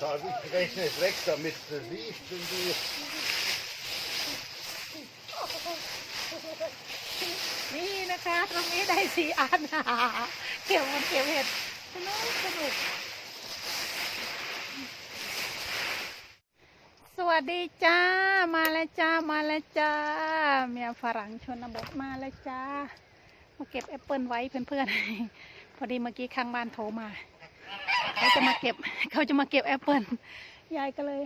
Das habe ich rechne weg, damit du siehst und du นี่นะคะตรงนี้ได้สี่อันเก็บมันเก็บเห็ดสนุกสนุก สวัสดีจ้า มาแล้วจ้า มาแล้วจ้า เมียฝรั่งชนบทมาแล้วจ้า มาเก็บแอปเปิลไว้เพื่อนๆ พอดีเมื่อกี้ข้างบ้านโทรมา เขาจะมาเก็บเขาจะมาเก็บแอปเปิลยายก็เลย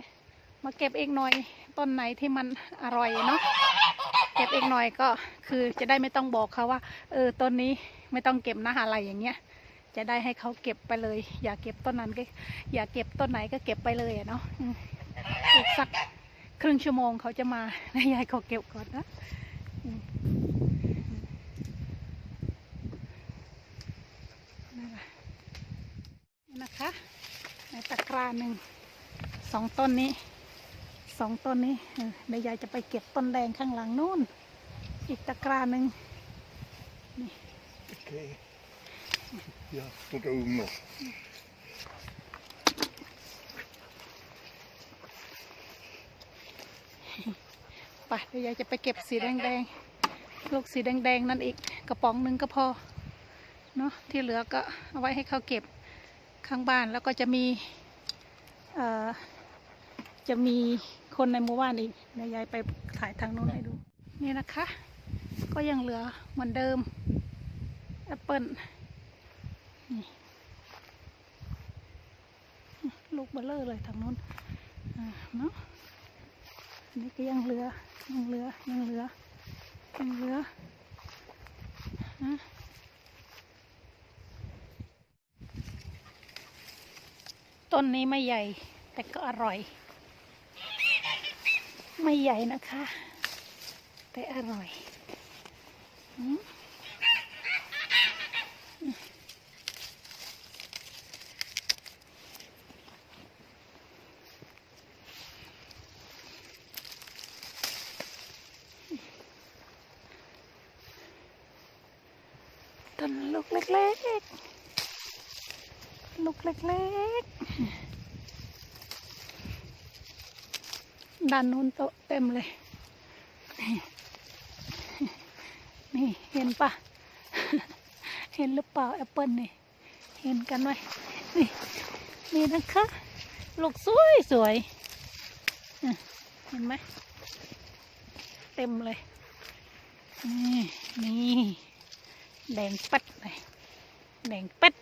มาเก็บเองหน่อยต้นไหนที่มันอร่อยเนาะเก็บเองหน่อยก็คือจะได้ไม่ต้องบอกเขาว่า เออต้นนี้ไม่ต้องเก็บนะอะไรอย่างเงี้ย จะได้ให้เขาเก็บไปเลย อย่าเก็บต้นนั้นก็ อย่าเก็บต้นไหนก็เก็บไปเลยเนาะอีกสักครึ่งชั่วโมงเขาจะมาแล้วยายเขาเก็บก่อนนะอืมนั่นแหละนี่นะคะใน ตะกร้าหนึ่งสองต้นนี้สองต้นนี้เออเดี๋ยวยายจะไปเก็บต้นแดงข้างหลังนู่น อีกตะกร้าหนึ่ง Okay. Ja, tot oben noch. ไปเดี๋ยวยายจะไปเก็บสีแดงๆลูกสีแดงๆนั่นอีกกระป๋องหนึ่งก็พอเนาะที่เหลือก็เอาไว้ให้เขาเก็บข้างบ้านแล้วก็จะมีเอ่อ จะมีคนในหมู่บ้านอีกเดี๋ยวยายไปถ่ายทางโน้นให้ดู นี่นะคะ ก็ยังเหลือเหมือนเดิมแอปเปิลนี่ลูกเบลเลอร์เลยทางโน้นอ่าเนาะอันนี้ก็ยังเหลือยังเหลือยังเหลือยังเหลือฮะ ต้นนี้ไม่ใหญ่ แต่ก็อร่อย ไม่ใหญ่นะคะ แต่อร่อย อืมต้นลูกเล็กๆ ลูก เล็กๆด้านนู้นโตเต็มเลย นี่เห็นปะเห็นหรือเปล่าแอปเปิลนี่ เห็นกันไหมนี่นี่นะคะ ลูกสวยสวยเห็นไหม เต็มเลย นี่ นี่ แดงปัดเลย แดงปัด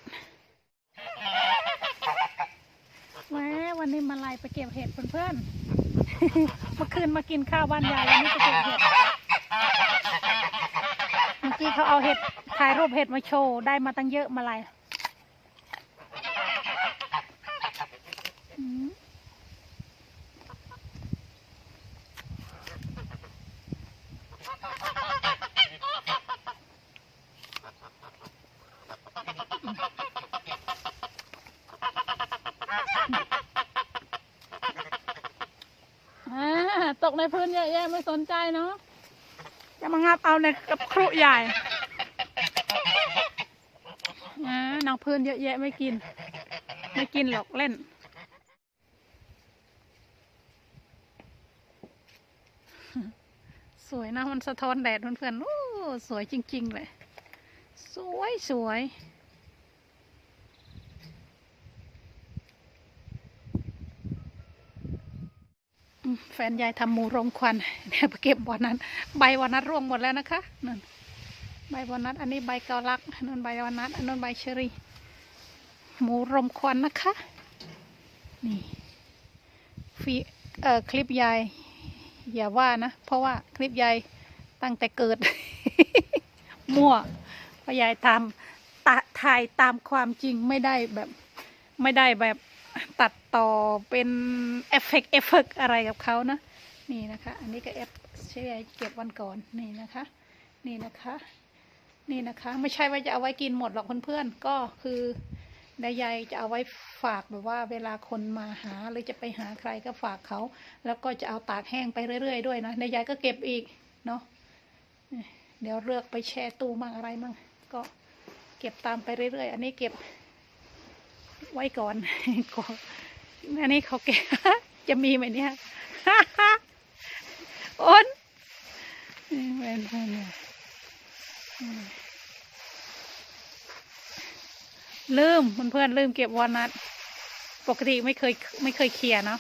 แหม้ วันนี้มาไล่ไปเก็บเห็ดเพื่อนๆ เมื่อคืนมากินข้าวบ้านยายวันนี้ไปเก็บเห็ด เมื่อกี้เขาเอาเห็ดถ่ายรูปเห็ดมาโชว์ได้มาตั้งเยอะมาไล่อืมอ่าตก ในพื้นเยอะแยะไม่สนใจเนาะจะมางับเอาในกับครุใหญ่อ่านางพื้นเยอะแยะไม่กิน ไม่กินหรอกเล่น สวยนะมันสะท้อนแดดเพื่อนๆโอ้สวยจริง ๆ เลย สวยสวย แฟนยายทำหมูรมควันเดี๋ยวไปเก็บวันนั้น ใบวันนัดร่วงหมดแล้วนะคะนั่นใบวันนัดอันนี้ใบเกาลักนนั้นใบวันนัดอันนั้นใบเชอรี่หมูรมควันนะคะ นี่ฟีเอ่อคลิปยายอย่าว่านะ เพราะว่าคลิปยายตั้งแต่เกิด มั่วเพราะยายทำตถ่ายตามความจริงไม่ได้แบบไม่ได้แบบ ตัดต่อเป็นเอฟเฟกต์เอฟเฟกอะไรกับเขานะ นี่นะคะ อันนี้ก็เอฟใช่เก็บวันก่อนนี่นะคะ นี่นะคะ นี่นะคะ ไม่ใช่ว่าจะเอาไว้กินหมดหรอกเพื่อนๆก็คือเดี๋ยายจะเอาไว้ฝากแบบว่าเวลาคนมาหาหรือจะไปหาใครก็ฝากเขา แล้วก็จะเอาตากแห้งไปเรื่อยๆด้วยนะเดี๋ยวยายก็เก็บอีกเนาะเดี๋ยวเลือกไปแช่ตู้มั่งอะไรมั่งก็เก็บตามไปเรื่อยๆ อันนี้เก็บ ไว้ก่อนก่อนอันนี้เขาเก็บจะมีไหมเนี่ยโอนนี่เป็นเพื่อนเนี่ยอืมลืมเพื่อนๆลืมเก็บวอลนัทปกติไม่เคยไม่เคยเคลียร์เนาะ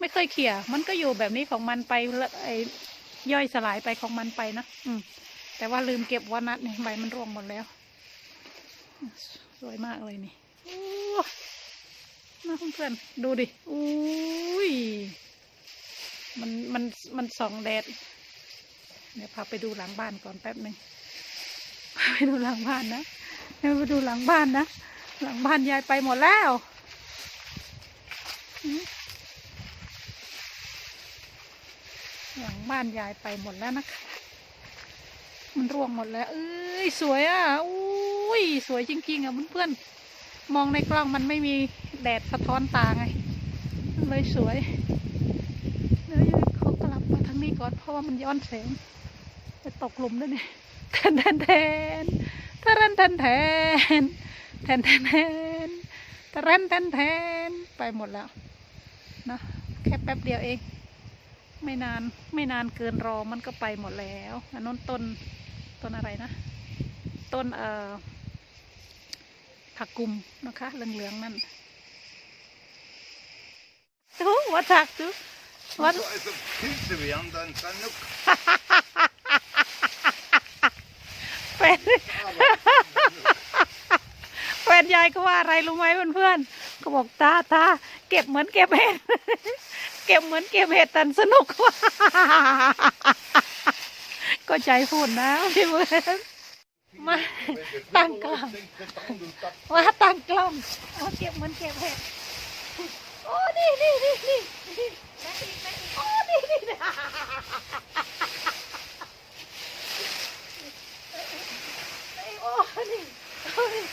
ไม่เคยเคลียร์มันก็อยู่แบบนี้ของมันไปละไอ้ย่อยสลายไปของมันไปนะอืมแต่ว่าลืมเก็บวอลนัทเนี่ยใบมันร่วงหมดแล้ว สวยมากเลยนี่ โอ้นะเพื่อนๆดูดิ อุ้ย มันมันมันส่องแดด เดี๋ยวพาไปดูหลังบ้านก่อนแป๊บหนึ่งพาไปดูหลังบ้านนะเดี๋ยวไปดูหลังบ้านนะ หลังบ้านยายไปหมดแล้วหืมหลังบ้านยายไปหมดแล้วนะคะ มันร่วงหมดแล้ว เอ้ย สวยอะ อุ้ย สวยจริงๆอะเพื่อนๆ มองในกล้องมันไม่มีแดดสะท้อนตาไงเลยสวยเดี๋ยวเขากลับมาทางนี้ก่อนเพราะว่ามันย้อนแสงจะตกหลุมด้วยเนี่ยแทนแทนแทนแทนแทนแทนแทนแทนนแทนแทนไปหมดแล้วนะแค่แป๊บเดียวเอง ไม่นานไม่นานเกินรอมันก็ไปหมดแล้วอันนั้นต้นต้นอะไรนะ ต้นเอ่อ ผักกุมนะคะ เหลืองๆนั่นโอ้วัดถักดูวัด Så altså, Pilze wären dann dann noch. แฟนแฟนยายก็ว่าอะไรรู้ไหมเพื่อนๆก็บอกตาตาเก็บเหมือนเก็บเห็ดเก็บเหมือนเก็บเห็ดตันสนุกว่าก็ใจพูดนะพี่เพื่อนมา ตั้งกล้องว่าตั้งกล้องเอาเก็บเหมือนเก็บเห็ดโอ้นี่นี่นี่นี่นี่โอ้นี่นี่นี่โอ้นี่โอ้นี่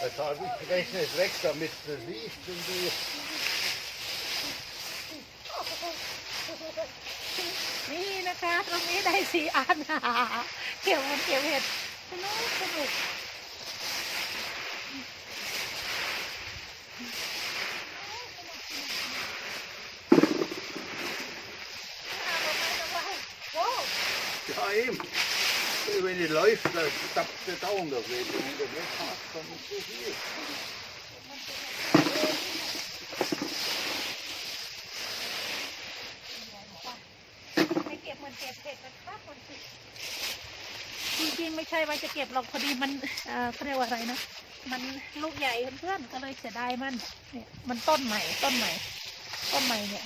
Das habe ich gerechnet, weg damit du siehst und du. นี่นะคะ ตรงนี้ได้สี่อันเก็บมันเก็บเห็ดสนุกสนุกโอ้ Ja, eben. Wenn die läuft, dann tappt der Daumen da weg. Und wenn der weg hast, dann ist so viel. ไม่เก็บเหมือนเก็บเห็ดนะคะคนสิจริงๆไม่ใช่ว่าจะเก็บหรอกพอดีมันเออเขาเรียกว่าอะไรนะ มันลูกใหญ่เพื่อนๆก็เลยเสียดายมัน เนี่ย มันต้นใหม่ต้นใหม่ ต้นใหม่เนี่ย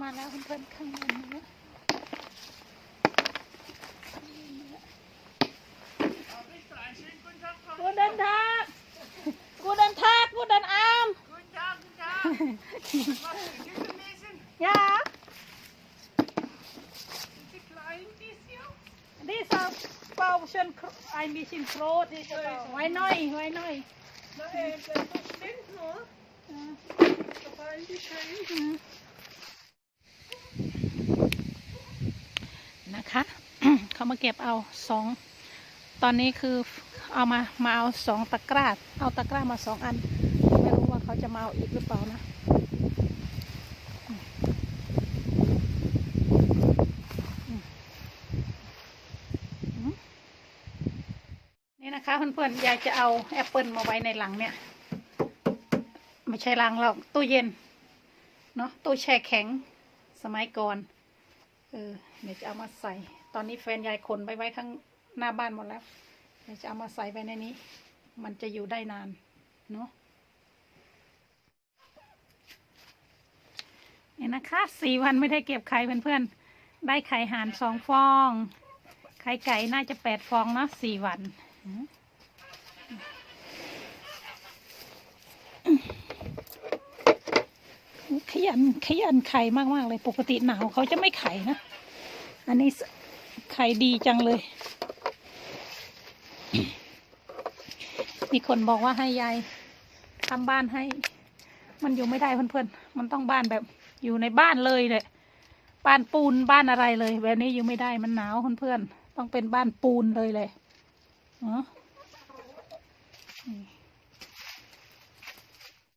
มาแล้วเพื่อนๆข้างบนนะ schon gro- ein bisschen groß. Dieser Bau. Wei neu, wei neu. Na, äh, das stimmt nur. Ja. Da fallen die schön. นะคะเขามาเก็บเอาสองตอนนี้คือเอามามาเอาสองตะกร้า เอาตะกร้ามาสองอัน ไม่รู้ว่าเขาจะมาเอาอีกหรือเปล่านะ นะคะเพื่อนๆยายจะเอาแอปเปิลมาไว้ในหลังเนี่ย ไม่ใช่ลังหรอกตู้เย็น เนาะตู้แช่แข็งสมัยก่อนเออเดี๋ยวจะเอามาใส่ ตอนนี้แฟนยายขนไปไว้ข้างหน้าบ้านหมดแล้วเดี๋ยวจะเอามาใส่ไวในนี้ มันจะอยู่ได้นานเนาะเนี่ยนะคะสี่วันไม่ได้เก็บไข่เพื่อนๆ ได้ไข่ห่านสองฟอง ไข่ไก่น่าจะแปดฟองเนาะสี่วัน ขยันขยันไข่มากมากๆเลย ปกติหนาวเขาจะไม่ไข่นะ อันนี้ไข่ดีจังเลย มีคนบอกว่าให้ยายทำบ้านให้ มันอยู่ไม่ได้เพื่อนๆ มันต้องบ้านแบบอยู่ในบ้านเลยเลยบ้านปูนบ้านอะไรเลย แบบนี้อยู่ไม่ได้มันหนาวเพื่อนๆ ต้องเป็นบ้านปูนเลยเลยเนาะนี่